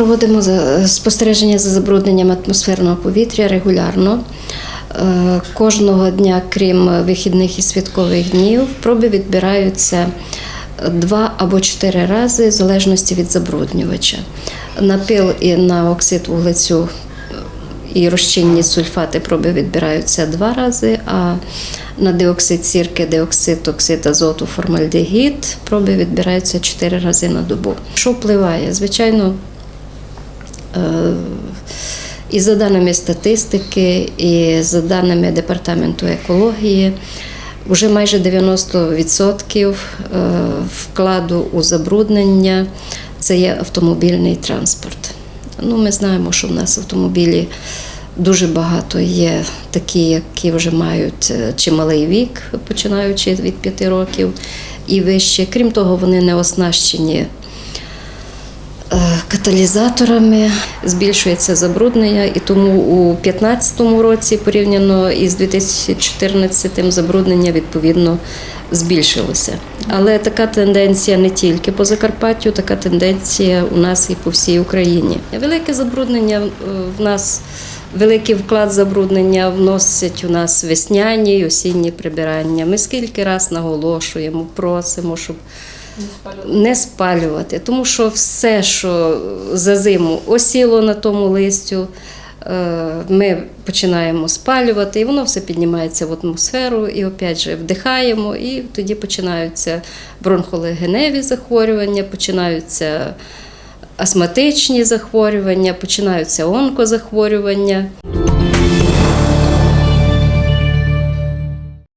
проводимо спостереження за забрудненням атмосферного повітря регулярно. Е, Кожного дня, крім вихідних і святкових днів, проби відбираються два або чотири рази, в залежності від забруднювача. На пил і на оксид вуглецю і розчинні сульфати проби відбираються два рази, а на диоксид сірки, диоксид, оксид азоту, формальдегід проби відбираються чотири рази на добу. Що впливає? Звичайно, і за даними статистики, і за даними департаменту екології, вже майже 90% е, вкладу у забруднення це є автомобільний транспорт. Ну, ми знаємо, що в нас автомобілі дуже багато є такі, які вже мають е, чималий вік, починаючи від 5 років і вище. Крім того, вони не оснащені е, каталізаторами, збільшується забруднення, і тому у 2015 році порівняно із 2014 забруднення відповідно збільшилося. Але така тенденція не тільки по Закарпаттю, така тенденція у нас і по всій Україні. Велике забруднення е, в нас. Великий вклад забруднення вносять у нас весняні й осінні прибирання. Ми скільки раз наголошуємо, просимо, щоб не спалювати, тому що все, що за зиму осіло на тому листю, е, ми починаємо спалювати, і воно все піднімається в атмосферу, і опять же вдихаємо, і тоді починаються бронхолегеневі захворювання, починаються астматичні захворювання, починаються онкозахворювання.